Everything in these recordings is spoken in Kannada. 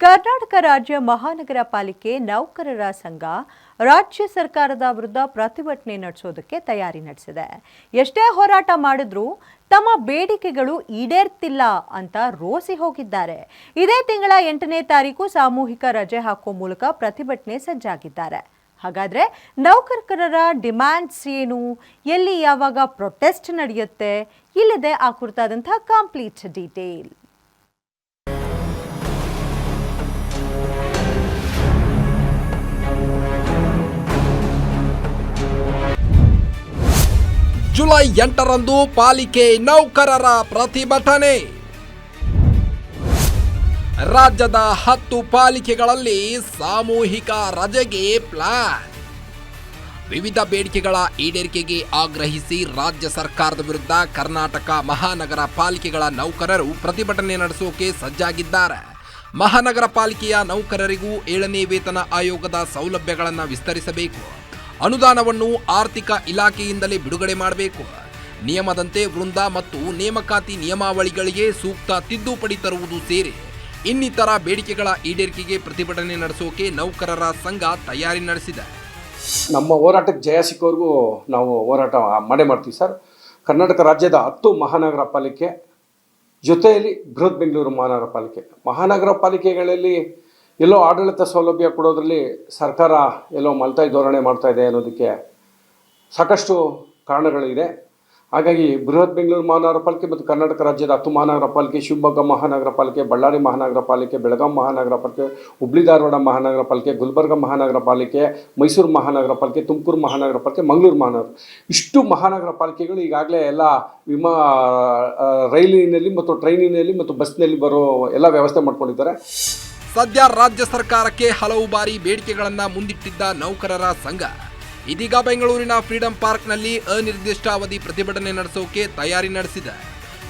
ಕರ್ನಾಟಕ ರಾಜ್ಯ ಮಹಾನಗರ ಪಾಲಿಕೆ ನೌಕರರ ಸಂಘ ರಾಜ್ಯ ಸರ್ಕಾರದ ವಿರುದ್ಧ ಪ್ರತಿಭಟನೆ ನಡೆಸೋದಕ್ಕೆ ತಯಾರಿ ನಡೆಸಿದೆ. ಎಷ್ಟೇ ಹೋರಾಟ ಮಾಡಿದ್ರೂ ತಮ್ಮ ಬೇಡಿಕೆಗಳು ಈಡೇರ್ತಿಲ್ಲ ಅಂತ ರೋಸಿ ಹೋಗಿದ್ದಾರೆ. ಇದೇ ತಿಂಗಳ ಎಂಟನೇ ತಾರೀಕು ಸಾಮೂಹಿಕ ರಜೆ ಹಾಕುವ ಮೂಲಕ ಪ್ರತಿಭಟನೆ ಸಜ್ಜಾಗಿದ್ದಾರೆ. ಹಾಗಾದ್ರೆ ನೌಕರರ ಡಿಮ್ಯಾಂಡ್ಸ್ ಏನು? ಎಲ್ಲಿ ಯಾವಾಗ ಪ್ರೊಟೆಸ್ಟ್ ನಡೆಯುತ್ತೆ? ಇಲ್ಲದೆ ಆ ಕುರಿತಾದಂಥ ಕಂಪ್ಲೀಟ್ ಡೀಟೇಲ್ ಜುಲೈ ಎಂಟರಂದು ಪಾಲಿಕೆ ನೌಕರರ ಪ್ರತಿಭಟನೆ. ರಾಜ್ಯದ ಹತ್ತು ಪಾಲಿಕೆಗಳಲ್ಲಿ ಸಾಮೂಹಿಕ ರಜೆಗೆ ಪ್ಲಾನ್. ವಿವಿಧ ಬೇಡಿಕೆಗಳ ಈಡೇರಿಕೆಗೆ ಆಗ್ರಹಿಸಿ ರಾಜ್ಯ ಸರ್ಕಾರದ ವಿರುದ್ಧ ಕರ್ನಾಟಕ ಮಹಾನಗರ ಪಾಲಿಕೆಗಳ ನೌಕರರು ಪ್ರತಿಭಟನೆ ನಡೆಸೋಕೆ ಸಜ್ಜಾಗಿದ್ದಾರೆ. ಮಹಾನಗರ ಪಾಲಿಕೆಯ ನೌಕರರಿಗೂ ಏಳನೇ ವೇತನ ಆಯೋಗದ ಸೌಲಭ್ಯಗಳನ್ನು ವಿಸ್ತರಿಸಬೇಕು. ಅನುದಾನವನ್ನು ಆರ್ಥಿಕ ಇಲಾಖೆಯಿಂದಲೇ ಬಿಡುಗಡೆ ಮಾಡಬೇಕು. ನಿಯಮದಂತೆ ವೃಂದ ಮತ್ತು ನೇಮಕಾತಿ ನಿಯಮಾವಳಿಗಳಿಗೆ ಸೂಕ್ತ ತಿದ್ದುಪಡಿ ತರುವುದು ಸೇರಿ ಇನ್ನಿತರ ಬೇಡಿಕೆಗಳ ಈಡೇರಿಕೆಗೆ ಪ್ರತಿಭಟನೆ ನಡೆಸೋಕೆ ನೌಕರರ ಸಂಘ ತಯಾರಿ ನಡೆಸಿದೆ. ನಮ್ಮ ಹೋರಾಟಕ್ಕೆ ಜಯ ಸಿಕ್ಕೋರ್ಗೂ ನಾವು ಹೋರಾಟ ಮಾಡೇ ಮಾಡ್ತೀವಿ ಸರ್. ಕರ್ನಾಟಕ ರಾಜ್ಯದ ಹತ್ತು ಮಹಾನಗರ ಪಾಲಿಕೆ ಜೊತೆಯಲ್ಲಿ ಬೃಹತ್ ಬೆಂಗಳೂರು ಮಹಾನಗರ ಪಾಲಿಕೆ. ಮಹಾನಗರ ಪಾಲಿಕೆಗಳಲ್ಲಿ ಎಲ್ಲೋ ಆಡಳಿತ ಸೌಲಭ್ಯ ಕೊಡೋದ್ರಲ್ಲಿ ಸರ್ಕಾರ ಎಲ್ಲೋ ಮಲ್ತಾಯಿ ಧೋರಣೆ ಮಾಡ್ತಾ ಇದೆ ಅನ್ನೋದಕ್ಕೆ ಸಾಕಷ್ಟು ಕಾರಣಗಳಿದೆ. ಹಾಗಾಗಿ ಬೃಹತ್ ಬೆಂಗಳೂರು ಮಹಾನಗರ ಪಾಲಿಕೆ ಮತ್ತು ಕರ್ನಾಟಕ ರಾಜ್ಯದ ಹತ್ತು ಮಹಾನಗರ ಪಾಲಿಕೆ, ಶಿವಮೊಗ್ಗ ಮಹಾನಗರ ಪಾಲಿಕೆ, ಬಳ್ಳಾರಿ ಮಹಾನಗರ ಪಾಲಿಕೆ, ಬೆಳಗಾಂ ಮಹಾನಗರ ಪಾಲಿಕೆ, ಹುಬ್ಳಿ ಧಾರವಾಡ ಮಹಾನಗರ ಪಾಲಿಕೆ, ಗುಲ್ಬರ್ಗ ಮಹಾನಗರ ಪಾಲಿಕೆ, ಮೈಸೂರು ಮಹಾನಗರ ಪಾಲಿಕೆ, ತುಮಕೂರು ಮಹಾನಗರ ಪಾಲಿಕೆ, ಮಂಗಳೂರು ಮಹಾನಗರ ಇಷ್ಟು ಮಹಾನಗರ ಪಾಲಿಕೆಗಳು ಈಗಾಗಲೇ ಎಲ್ಲ ವಿಮಾ ರೈಲಿನಲ್ಲಿ ಮತ್ತು ಟ್ರೈನಿನಲ್ಲಿ ಮತ್ತು ಬಸ್ನಲ್ಲಿ ಬರೋ ಎಲ್ಲ ವ್ಯವಸ್ಥೆ ಮಾಡ್ಕೊಂಡಿದ್ದಾರೆ. ಸದ್ಯ ರಾಜ್ಯ ಸರ್ಕಾರಕ್ಕೆ ಹಲವು ಬಾರಿ ಬೇಡಿಕೆಗಳನ್ನು ಮುಂದಿಟ್ಟಿದ್ದ ನೌಕರರ ಸಂಘ. ಇದೀಗ ಬೆಂಗಳೂರಿನ ಫ್ರೀಡಂ ಪಾರ್ಕ್ನಲ್ಲಿ ಅನಿರ್ದಿಷ್ಟಾವಧಿ ಪ್ರತಿಭಟನೆ ನಡೆಸೋಕೆ ತಯಾರಿ ನಡೆಸಿದೆ.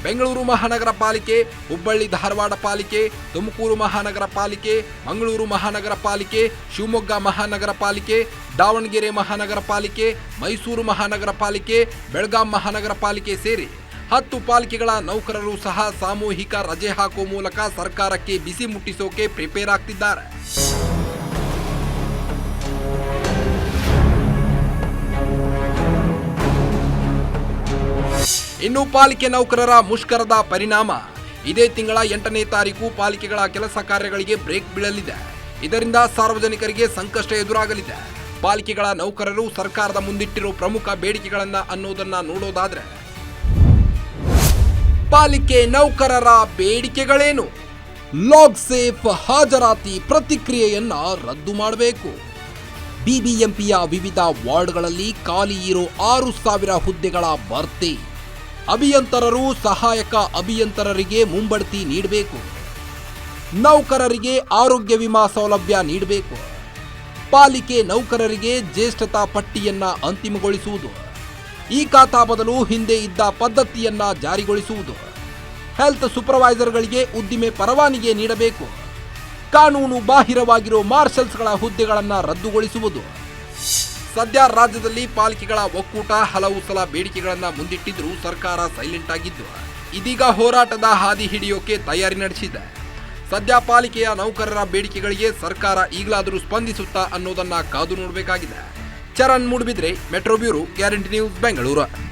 ಬೆಂಗಳೂರು ಮಹಾನಗರ ಪಾಲಿಕೆ, ಹುಬ್ಬಳ್ಳಿ ಧಾರವಾಡ ಪಾಲಿಕೆ, ತುಮಕೂರು ಮಹಾನಗರ ಪಾಲಿಕೆ, ಮಂಗಳೂರು ಮಹಾನಗರ ಪಾಲಿಕೆ, ಶಿವಮೊಗ್ಗ ಮಹಾನಗರ ಪಾಲಿಕೆ, ದಾವಣಗೆರೆ ಮಹಾನಗರ ಪಾಲಿಕೆ, ಮೈಸೂರು ಮಹಾನಗರ ಪಾಲಿಕೆ, ಬೆಳಗಾಂ ಮಹಾನಗರ ಪಾಲಿಕೆ ಸೇರಿ ಹತ್ತು ಪಾಲಿಕೆಗಳ ನೌಕರರು ಸಹ ಸಾಮೂಹಿಕ ರಜೆ ಹಾಕುವ ಮೂಲಕ ಸರ್ಕಾರಕ್ಕೆ ಬಿಸಿ ಮುಟ್ಟಿಸೋಕೆ ಪ್ರಿಪೇರ್ ಆಗ್ತಿದ್ದಾರೆ. ಇನ್ನು ಪಾಲಿಕೆ ನೌಕರರ ಮುಷ್ಕರದ ಪರಿಣಾಮ. ಇದೇ ತಿಂಗಳ ಎಂಟನೇ ತಾರೀಕು ಪಾಲಿಕೆಗಳ ಕೆಲಸ ಕಾರ್ಯಗಳಿಗೆ ಬ್ರೇಕ್ ಬೀಳಲಿದೆ. ಇದರಿಂದ ಸಾರ್ವಜನಿಕರಿಗೆ ಸಂಕಷ್ಟ ಎದುರಾಗಲಿದೆ. ಪಾಲಿಕೆಗಳ ನೌಕರರು ಸರ್ಕಾರದ ಮುಂದಿಟ್ಟಿರುವ ಪ್ರಮುಖ ಬೇಡಿಕೆಗಳನ್ನು ಅನ್ನೋದನ್ನ ನೋಡೋದಾದ್ರೆ ಪಾಲಿಕೆ ನೌಕರರ ಬೇಡಿಕೆಗಳೇನು? ಲಾಗ್ ಸೇಫ್ ಹಾಜರಾತಿ ಪ್ರತಿಕ್ರಿಯೆಯನ್ನ ರದ್ದು ಮಾಡಬೇಕು. ಬಿಬಿಎಂಪಿಯ ವಿವಿಧ ವಾರ್ಡ್ಗಳಲ್ಲಿ ಖಾಲಿ ಇರೋ ಆರು ಸಾವಿರ ಹುದ್ದೆಗಳ ಭರ್ತಿ. ಅಭಿಯಂತರರು ಸಹಾಯಕ ಅಭಿಯಂತರರಿಗೆ ಮುಂಬಡ್ತಿ ನೀಡಬೇಕು. ನೌಕರರಿಗೆ ಆರೋಗ್ಯ ವಿಮಾ ಸೌಲಭ್ಯ ನೀಡಬೇಕು. ಪಾಲಿಕೆ ನೌಕರರಿಗೆ ಜ್ಯೇಷ್ಠತಾ ಪಟ್ಟಿಯನ್ನ ಅಂತಿಮಗೊಳಿಸುವುದು. ಈ ಖಾತಾ ಬದಲು ಹಿಂದೆ ಇದ್ದ ಪದ್ಧತಿಯನ್ನ ಜಾರಿಗೊಳಿಸುವುದು. ಹೆಲ್ತ್ ಸೂಪರ್ವೈಸರ್ಗಳಿಗೆ ಉದ್ದಿಮೆ ಪರವಾನಿಗೆ ನೀಡಬೇಕು. ಕಾನೂನು ಬಾಹಿರವಾಗಿರೋ ಮಾರ್ಷಲ್ಸ್ಗಳ ಹುದ್ದೆಗಳನ್ನು ರದ್ದುಗೊಳಿಸುವುದು. ಸದ್ಯ ರಾಜ್ಯದಲ್ಲಿ ಪಾಲಿಕೆಗಳ ಒಕ್ಕೂಟ ಹಲವು ಸಲ ಬೇಡಿಕೆಗಳನ್ನು ಮುಂದಿಟ್ಟಿದ್ರೂ ಸರ್ಕಾರ ಸೈಲೆಂಟ್ ಆಗಿದ್ದು, ಇದೀಗ ಹೋರಾಟದ ಹಾದಿ ಹಿಡಿಯೋಕೆ ತಯಾರಿ ನಡೆಸಿದೆ. ಸದ್ಯ ಪಾಲಿಕೆಯ ನೌಕರರ ಬೇಡಿಕೆಗಳಿಗೆ ಸರ್ಕಾರ ಈಗಲಾದರೂ ಸ್ಪಂದಿಸುತ್ತಾ ಅನ್ನೋದನ್ನ ಕಾದು ನೋಡಬೇಕಾಗಿದೆ. Charan Moodbidri metro bureau guarantee news Bengaluru